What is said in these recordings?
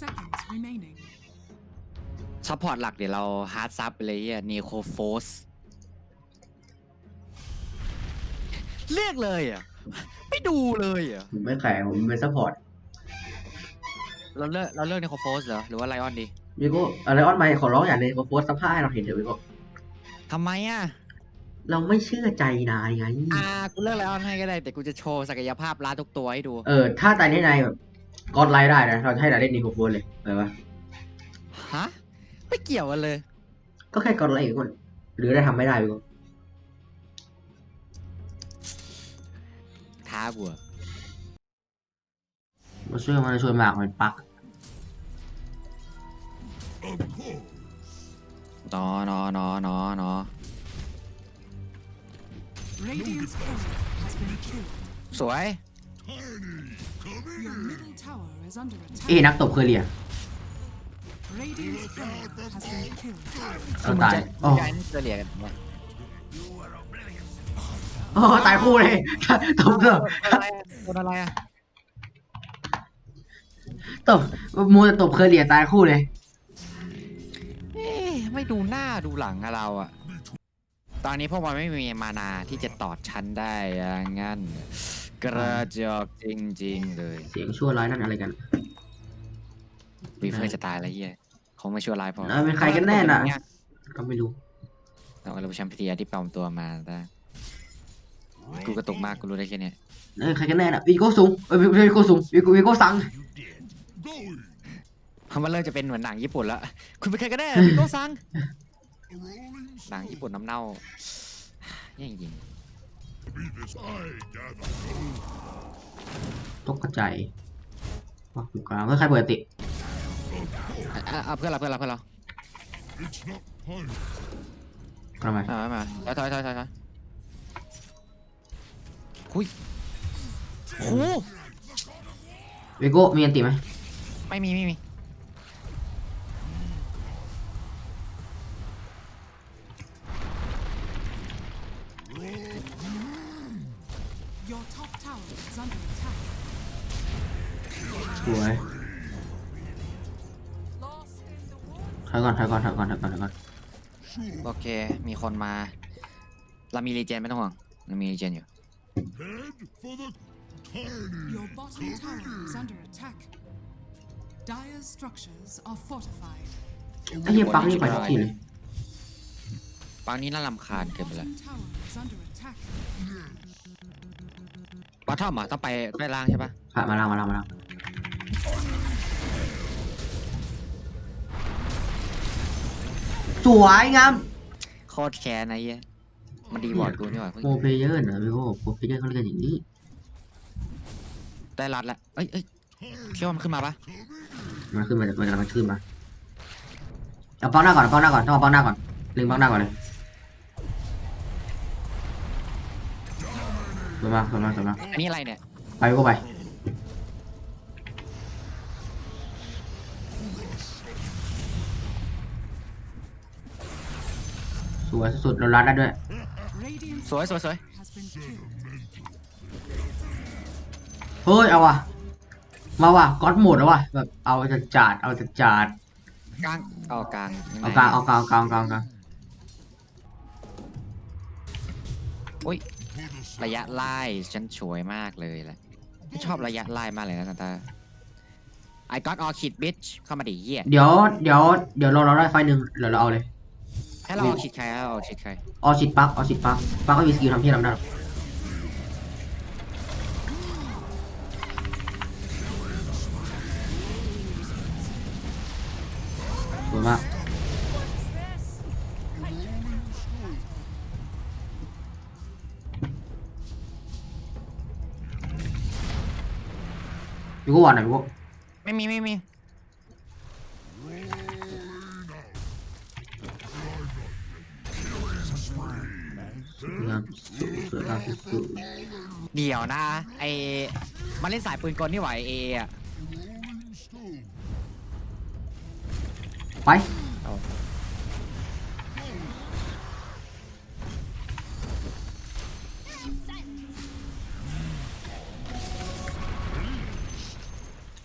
seconds remaining. ซัพพอร์ตหลักเดี๋ยวเราฮาร์ดซับไปเลยอะนีโคโฟสเรียกเลยอะ ไม่ดูเลยอะ ผมไม่แข่ผมเป็นซัพพอร์ตเราเลือกเราเลือกนีโคโฟสเหรอ หรือว่าไลออนดีวิโก้อะไรออนไมค์ขอร้องอย่างหนึงขอโพสต์สภาพให้เราเห็นเถอะวิโก้ทำไมอะ เราไม่เชื่อใจนายไง อ่า กูเลือกไลออนให้ก็ได้ แต่กูจะโชว์ศักยภาพล้าทุกตัวให้ดู เออ ถ้าตายนี้นายแบบ กอดไลท์ได้นะ เราจะให้นายเล่นนิโคโฟนเลยไปปะฮะไม่เกี่ยวกันเลย ก็แค่กอดไลท์อีกคน หรือได้ทำไม่ได้วิโก้ท้าบัวมาช่วยมันช่วยมากมันปักนอนอนอนอนอ Radiant's courier has been killed. สวย Your middle tower is under เอ้ attack. นักตบเคอเรีย Radiant's courier has been killed. เราตายโอ้ใจนี่เฉลี่ยกันไหมโอ้ตายคู่เลยตบเถอะโดนอะไรอะตบมูแต่ตบเคอเรียตายคู่เลย เอ๊ะไม่ดูหน้าดูหลังอะเราอะตอนนี้พวกมันไม่มีมานาที่จะตอดชั้นได้อย่างงั้น กระจอกจริงๆเลยเสียงชั่วร้ายนั่นอะไรกัน วีเฟอร์จะตายแล้วเฮียคงไม่ชั่วร้ายพอเออเป็นใครกันแน่น่ะ ก็ไม่รู้เราเราแชมเปียที่ปลอมตัวมาแต่กูกระตุกมากกูรู้ได้แค่เนี้ยเออใครกันแน่น่ะวิโก้สูงเออวิโก้สูงวิโก้วิโก้สังเพราะมันเริ่มจะเป็นเหมือนหนังญี่ปุ่นแล้วคุณเป็นใครกันแน่พี่โก้ซังหนังญี่ปุ่นน้ำเน่าแย่จริง ตกกระจายปักอยู่กลางก็ใครปกติๆอะอะอะเพื่อนเราเพื่อนเราเพื่อนเราทำไมเอามามาถอยถอยถอยถอยถอยคุยโอ้โหวิโก้มีอันติไหมไม่มีไม่มี สวยถอยก่อนถอยก่อนถอยก่อนถอยก่อนถอยก่อนโอเค มีคนมา เรามีรีเจนไม่ต้องห่วงเรามีรีเจนอยู่ Your bottom tower is under attack. Dire's structures are fortified. ไอ้เหี้ยปักนี่ไปทุกทีเลยปังนี้น่ารำคาญ Your เกินไปแล้ว bottom tower is under attack. ปัทอมอะต้องไปไปล่างใช่ปะผ่านมาแล้วมาแล้วมาแล้วสวยงามโคตรแค้นไอ้เหี้ยมันดีบอร์ดกูนี่หว่าเพิ่งโปรเพลเยอร์นะวิโก้โปรเพลเยอร์เขาเรียกกันอย่างนี้ได้รัดแล้วเอ้ยเอ้ยคิดว่ามันขึ้นมาปะมันขึ้นมามันกำลังขึ้นมาเอาป้องหน้าก่อนเอาป้องหน้าก่อนต้องเอาป้องหน้าก่อนลึงป้องหน้าก่อนเลย สวยมากสวยมากสวยมากอันนี้อะไรเนี่ย ไปวิโก้ไปสวยสุดๆเรารัดได้ด้วย Radiant's สวยสวยสวย has been killed. เฮ้ย เอาว่ะ มาว่ะก๊อตโหมดแล้วว่ะแบบเอาจะจัดเอาจะจัดกลางเอากลางยังไงเอากลางเอากลางเอากลางเอากลาง เอากลางอุ้ย ระยะไล่ฉันสวยมากเลยแหละไม่ชอบระยะไล่มากเลยนะตาตา I got all kid bitch เข้ามาดิเหี้ยเดี๋ยวเดี๋ยวเดี๋ยวเราเราได้ไฟหนึ่งเดี๋ยวเราเอาเลย ให้เราเอาคิดใครให้เราเอาคิดใคร ออชิดปักออชิดปักปักก็มีสกิลทำที่ทำได้หรอก พี่กูวอนหน่อยพี่กูไม่มีไม่มีสวยงามสวยงามสุดเดี๋ยวนะไอมาเล่นสายปืนกลนี่ไหวเออะๆไป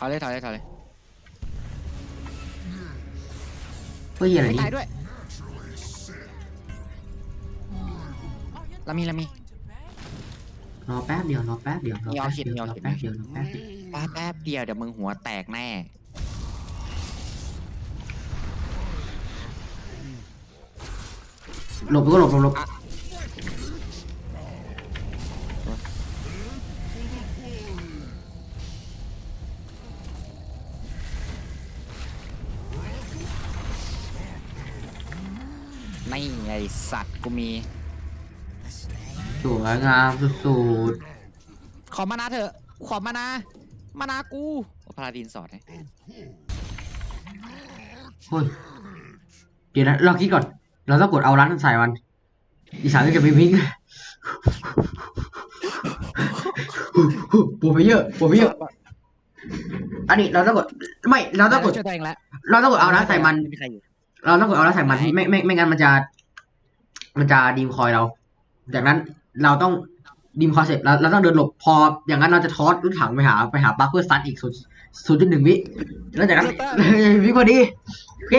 เอาเลยถายเลยถายเลยเฮ้ยอะไรไม่นี่ตายด้วยลามีลามี รอแป๊บเดียวรอแป๊บเดียวรอแป๊บเดียวรอแป๊บเดียวรอแป๊บเดียวแป๊บแป๊บเดียวเดี๋ยวมึงหัวแตกแน่ หลบก็หลบหลบหลบ สัตว์กูมีสวยงามสุดขอมานาเถอะขอมานามานากูเอาพาราดินสอดให้ๆเฮ้ยเดี๋ยวนะเราคิดก่อน เราต้องกดเอาร้านใส่มัน อีสานก็จะไปวิ่งปวดไปเยอะปวดไปเยอะ อันนี้เราต้องกด ไม่ เราต้องกดช่วยตัวเองแล้วเราต้องกดเอาร้านใส่มัน ไม่มีใครอยู่ เราต้องกดเอาแล้วใส่มันไหนไม่ไม่ไม่งั้นมันจะ มันจะดีมคอยเรา จากนั้นเราต้องดีมคอยเสร็จเราเราต้องเดินหลบพอ อย่างนั้นเราจะทอสรถถังไปหาไปหาปลั๊กเพื่อซัดอีกศูนย์ศูนย์จุดหนึ่งวิแล้วจากนั้นวิพอดีโอเค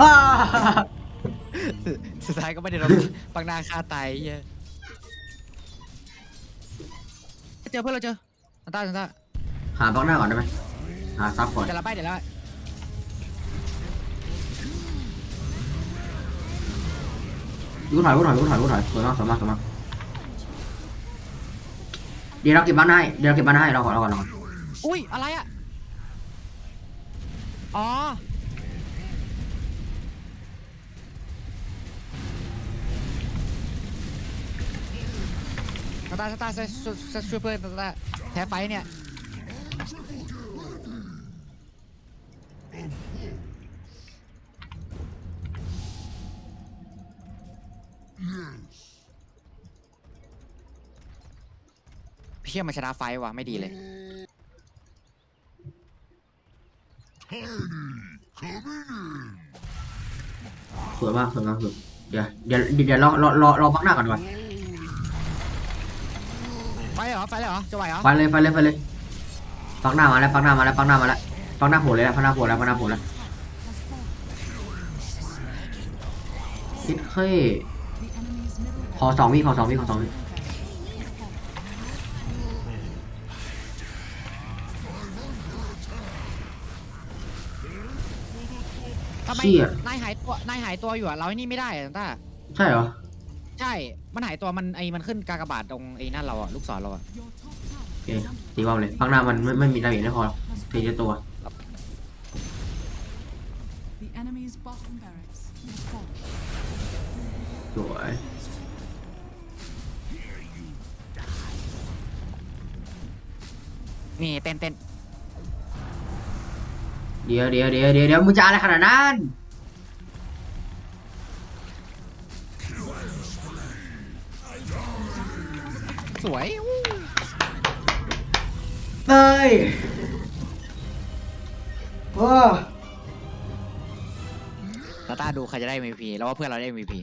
อ่าสุดท้ายก็ไม่ได้รับปังนาคาตายไอ้เหี้ยเจอเพื่อนเราเจอซันต้าซันต้าหาบล็อกหน้าก่อนได้ไหมหาซับก่อนเดี๋ยวเราไปเดี๋ยวเรา กูถอยกูถอยกูถอยกูถอยสวยมากสวยมากสวยมากเดี๋ยวเราเก็บบ้านให้เดี๋ยวเราเก็บบ้านให้เราก่อนเราก่อนเราก่อนอุ้ยอะไรอะ อ๋อ สตาร์สตาร์ช่วยช่วยช่วยเพื่อนสตาร์แพ้ไฟท์เนี่ย เพี้ยมาชนะไฟท์ว่ะไม่ดีเลย สวยมากสวยมากสวยเดี๋ยวเดี๋ยวเดี๋ยวรอรอรอรอบล็อกหน้าก่อนดีกว่าไฟเหรอไฟเลยเหรอจะไหวเหรอไปเลยไปเลยไปเลยปักหน้ามาแล้วปักหน้ามาแล้วปักหน้ามาแล้วปักหน้าโผล่เลยแล้วปักหน้าโผล่แล้วปักหน้าโผล่แล้วคิดเฮ้ยขอสองวิขอสองวิขอสองวิ ทำไมเชี่ย นายหายตัวนายหายตัวอยู่อะเราไอ้นี่ไม่ได้อะต้าใช่เหรอ ใช่ มันหายตัวมันไอ้มันขึ้นกากบาทตรงไอ้นั่นเราอะลูกศรเราอะ Your top tower โอเคตีว่าวเลยปักหน้ามันไม่ไม่มีดาเมจได้พอ has ตีเดียวตัว The enemy's bottom barracks has fallen. สวยนี่เต้นเต้น เดี๋ยวเดี๋ยวเดี๋ยวเดี๋ยวเดี๋ยวมึงจะอะไรขนาดนั้นสวยอู้เฮ้ยโอ้ตาต้าดูใครจะได้ MVP แล้วว่าเพื่อนเราได้ MVP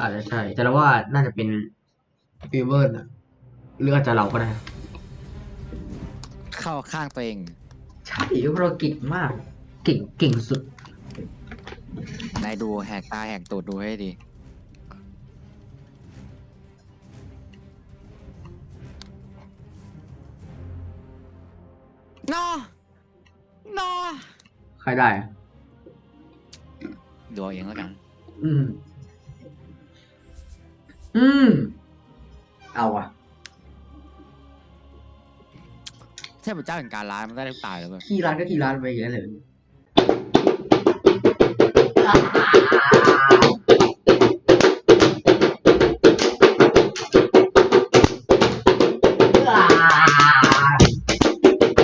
อาจจะใช่ แต่เราว่าน่าจะเป็นฟิวเบิร์นอะหรืออาจจะเราก็ได้ เข้าข้างตัวเอง ใช่เพราะเราเก่งมาก เก่งเก่งสุด นายดูแหกตาแหกตูดดูให้ดีนอนอใครได้อะดูเอาเองแล้วกัน อืม อืม เอาอะเทพเจ้าแห่งการร้ายมันได้ทุกตายเลยเว้ย ขี้ร้านก็ขี้ร้านไปอย่างนั้นเลย thank you